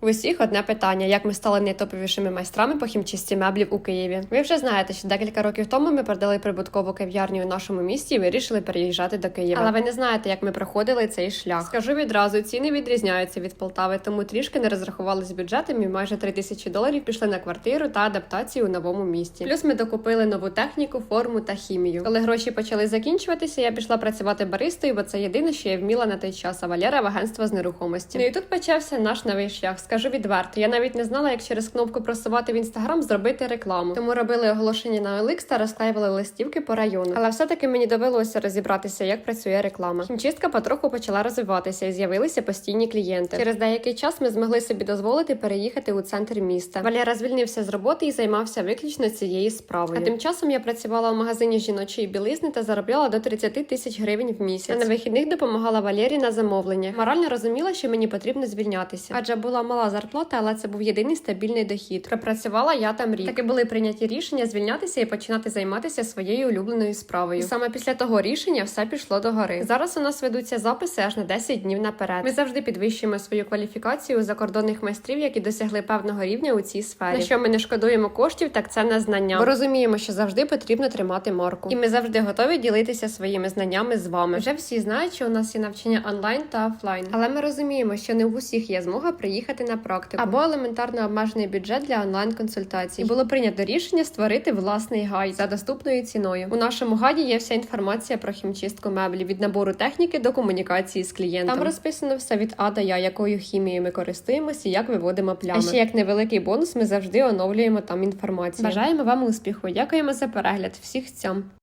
В усіх одне питання: як ми стали найтоповішими майстрами по хімчисті меблів у Києві? Ви вже знаєте, що декілька років тому ми продали прибуткову кав'ярню у нашому місті і вирішили переїжджати до Києва. Але ви не знаєте, як ми проходили цей шлях. Скажу відразу, ціни відрізняються від Полтави, тому трішки не розрахували бюджетом і майже 3 тисячі доларів пішли на квартиру та адаптацію у новому місті. Плюс ми докупили нову техніку, форму та хімію. Коли гроші почали закінчуватися, я пішла працювати баристою, бо це єдине, що я вміла на той час. А Валера в агентство з нерухомості. Ну і тут почався наш новий шлях. Скажу відверто, я навіть не знала, як через кнопку просувати в інстаграм зробити рекламу. Тому робили оголошення на OLX та розклеювали листівки по району. Але все-таки мені довелося розібратися, як працює реклама. Хімчистка потроху почала розвиватися і з'явилися постійні клієнти. Через деякий час ми змогли собі дозволити переїхати у центр міста. Валера звільнився з роботи і займався виключно цією справою. А тим часом я працювала в магазині жіночої білизни та заробляла до 30 тисяч гривень в місяць. А на вихідних допомагала Валері на замовлення. Морально розуміла, що мені потрібно звільнятися, адже була мала зарплата, але це був єдиний стабільний дохід. Пропрацювала я там рік. Таки були прийняті рішення звільнятися і починати займатися своєю улюбленою справою. І саме після того рішення все пішло до гори. Зараз у нас ведуться записи аж на 10 днів наперед. Ми завжди підвищуємо свою кваліфікацію у закордонних майстрів, які досягли певного рівня у цій сфері. На що ми не шкодуємо коштів, так це на знання. Бо розуміємо, що завжди потрібно тримати марку. І ми завжди готові ділитися своїми знаннями з вами. Вже всі знають, що у нас є навчання онлайн та офлайн. Але ми розуміємо, що не в усіх є змога приїхати на практику або елементарно обмежений бюджет для онлайн консультацій. І було прийнято рішення створити власний гайд за доступною ціною. У нашому гайді є вся інформація про хімчистку меблів від набору техніки до комунікації з клієнтом. Там розписано все від А до Я, якою хімією ми користуємося і як виводимо плями. А ще як невеликий бонус, ми завжди оновлюємо там інформацію. Бажаємо вам успіху. Дякуємо за перегляд. Всіх цьом.